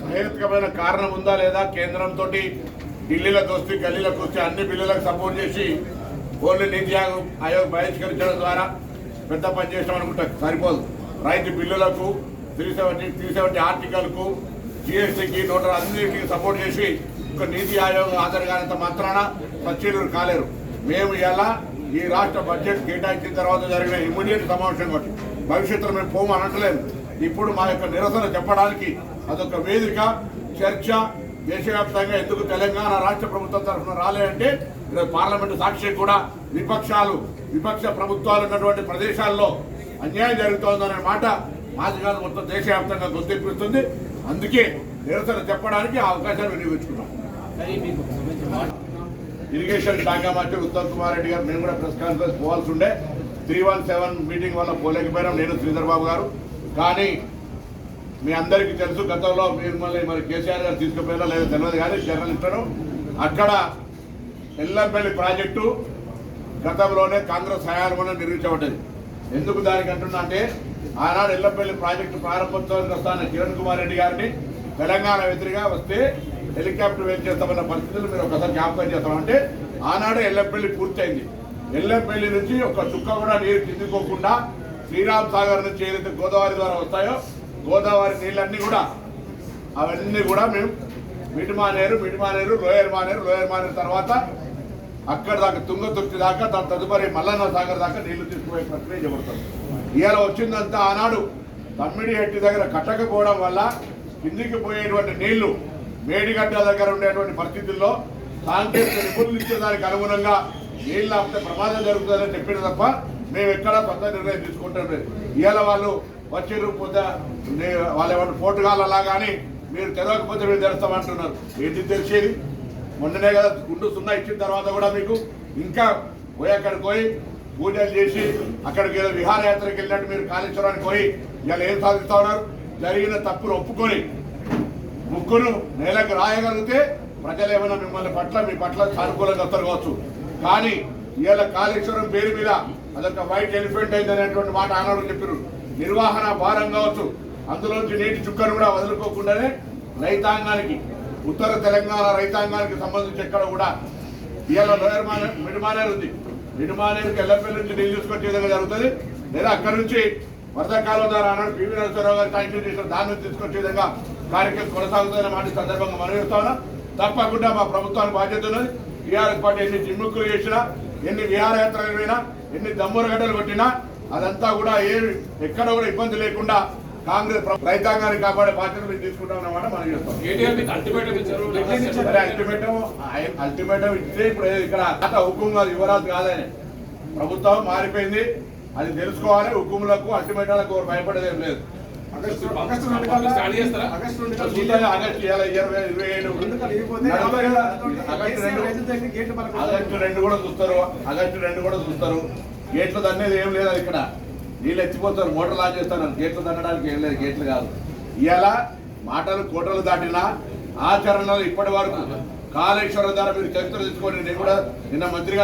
సహేతుకమైన కారణం ఉందా లేదా కేంద్రంతో ఢిల్లీలో వస్తే గల్లీలకు వచ్చి అన్ని బిల్లులకు సపోర్ట్ చేసి ఓన్లీ నీతి ఆయోగ్ ఆయోగ్ బహిష్కరించడం ద్వారా పెద్ద పని చేసాం అనుకుంటా. సరిపోదు. రైతు బిల్లులకు త్రీ సెవెంటీ త్రీ సెవెంటీ ఆర్టికల్కు జిఎస్టీకి నూట అన్నిటికీ సపోర్ట్ చేసి ఒక నీతి ఆయోగ్ హాజరు కానంత మాత్రాన సచ్చీలు కాలేరు. మేము ఎలా ఈ రాష్ట్ర బడ్జెట్ కేటాయించిన తర్వాత జరిగిన ఇమ్మీడియట్ సమావేశం కాబట్టి. భవిష్యత్తులో మేము పోము అనట్లేదు ఇప్పుడు మా యొక్క నిరసన చెప్పడానికి అదొక వేదిక చర్చ దేశవ్యాప్తంగా ఎందుకు తెలంగాణ రాష్ట్ర ప్రభుత్వం తరఫున రాలేదంటే ఈరోజు పార్లమెంటు సాక్షి కూడా విపక్షాలు విపక్ష ప్రభుత్వాలు ఉన్నటువంటి ప్రదేశాల్లో అన్యాయం జరుగుతోందనే మాట మాది కాదు మొత్తం దేశవ్యాప్తంగా గుర్తిపిస్తుంది అందుకే నిరసన చెప్పడానికి ఆ అవకాశాన్ని వినియోగించుకున్నాం. ఇరిగేషన్ శాఖ మంత్రి ఉత్తమ్ కుమార్ రెడ్డి గారు మేము కూడా ప్రెస్ కాన్ఫరెన్స్ పోవాల్సి ఉండే. త్రీ వన్ సెవెన్ మీటింగ్ వల్ల పోలేకపోయినాం. నేను శ్రీధర్ బాబు గారు. కానీ మీ అందరికీ తెలుసు గతంలో మీరు మళ్ళీ మరి కేసీఆర్ గారు తీసుకుపోయినా లేదా తెలియదు కానీ జర్నలిస్టులు అక్కడ ఎల్లంపల్లి ప్రాజెక్టు గతంలోనే కాంగ్రెస్ హయాంలో నిర్మించబడ్డది. ఎందుకు దానికి అంటున్నా అంటే ఆనాడు ఎల్లంపల్లి ప్రాజెక్టు ప్రారంభోత్సవానికి వస్తాన కిరణ్ కుమార్ రెడ్డి గారిని తెలంగాణ ఎదురుగా వస్తే హెలికాప్టర్ వేలు చేస్తామన్న పరిస్థితులు మీరు ఒకసారి జ్ఞాపకం చేస్తామంటే ఆనాడు ఎల్లంపల్లి పూర్తయింది. ఎల్లంపల్లి నుంచి ఒక చుక్క కూడా నీరు చిందుకోకుండా శ్రీరామ్ సాగర్ నుంచి ఏదైతే గోదావరి ద్వారా వస్తాయో గోదావరి నీళ్ళన్నీ కూడా అవన్నీ కూడా మేము మిడిమానేరు మిడిమానేరు లోయర్ మానేరు లోయర్ మానేరు తర్వాత అక్కడ దాకా తుంగతుర్తి దాకా దాని తదుపరి మల్లన్న సాగర్ దాకా నీళ్ళు తీసుకుపోయే ప్రక్రియ చెబుతారు ఇవాళ వచ్చిందంతా ఆనాడు తమ్మిడి హెట్టి దగ్గర కట్టకపోవడం వల్ల కిందికి పోయేటువంటి నీళ్ళు మేడిగడ్డ దగ్గర ఉండేటువంటి పరిస్థితుల్లో సాంకేతిక నిపుణులు ఇచ్చేదానికి అనుగుణంగా నీళ్ళు ఆపితే ప్రమాదం జరుగుతుందని చెప్పిన తప్ప మేము ఎక్కడ కొత్త నిర్ణయం తీసుకుంటాం లేదు. ఇవాళ వాళ్ళు వచ్చిర్రు పొద్ద వాళ్ళు ఏమన్నా అలా కానీ మీరు తెలవకపోతే మేము తెరుస్తామంటున్నారు ఏంటి తెలిసేది? మొన్ననే కదా గుండు సున్నా ఇచ్చిన తర్వాత కూడా మీకు ఇంకా పోయి అక్కడికి పోయి పూజలు చేసి అక్కడికి ఏదో విహారయాత్రకి వెళ్ళినట్టు మీరు కాళేశ్వరానికి పోయి ఇవాళ ఏం సాధిస్తా ఉన్నారు? జరిగిన తప్పులు ఒప్పుకొని ముక్కును నేలకు రాయగలిగితే ప్రజలు ఏమైనా మిమ్మల్ని పట్ల మీ పట్ల సానుకూలంగా తరగవచ్చు కానీ ఇవాళ కాళేశ్వరం పేరు మీద అదొక వైట్ ఎలిఫెంట్ అయింది అనేటువంటి మాట ఆనాడు చెప్పారు నిర్వహణ భారం కావచ్చు. అందులోంచి నీటి చుక్కను కూడా వదులుకోకుండానే రైతాంగానికి ఉత్తర తెలంగాణ రైతాంగానికి సంబంధించి ఎక్కడ కూడా ఇవాళ లోయర్ మానే మిడిమానేరు ఉంది. మిడిమానేరుకి ఎల్లపల్లి నుంచి నీళ్ళు తీసుకొచ్చే విధంగా జరుగుతుంది. లేదా అక్కడి నుంచి వర్షాకాలం ద్వారా అన్నాడు పివి నరసింహరావు గారు శాంక్షన్ చేసిన దాని నుంచి తీసుకొచ్చే విధంగా కార్యక్రమం కొనసాగుతుందనే మాట సందర్భంగా మనం తప్పకుండా మా ప్రభుత్వానికి బాధ్యత ఉన్నది. టీఆర్ఎస్ పార్టీ ఎన్ని జిమ్ముక్కులు చేసినా ఎన్ని విహారయాత్రలు పోయినా ఎన్ని దమ్ముర గడ్డలు కొట్టినా అదంతా కూడా ఏ ఎక్కడ కూడా ఇబ్బంది లేకుండా కాంగ్రెస్ రైతాంగాన్ని కాపాడే బాధ్యత మేము తీసుకుంటామన్నమాట మనం చేస్తాం. అల్టిమేటం అల్టిమేటం అల్టిమేటం ఇస్తే ఇప్పుడు ఇక్కడ గత హుకుం కాదు యువరాజు కాదని ప్రభుత్వం మారిపోయింది అది తెలుసుకోవాలి హుకుములకు అల్టిమేటాలకు భయపడేది లేదు. ఆగస్టు రెండు కూడా చూస్తారు ఆగస్టు రెండు కూడా చూస్తారు. గేట్లు దన్నేది ఏం లేదు ఇక్కడ. నీళ్ళు ఎత్తిపోతారు మోటార్ లాంచ్ చేస్తారు గేట్లు దన్నడానికి ఏం లేదు గేట్లు కాదు. ఇవాళ మాటలు కోటలు దాటినా ఆచరణలో ఇప్పటి వరకు కాళేశ్వరం ద్వారా మీరు చరిత్ర తెచ్చుకొని నేను కూడా నిన్న మంత్రిగా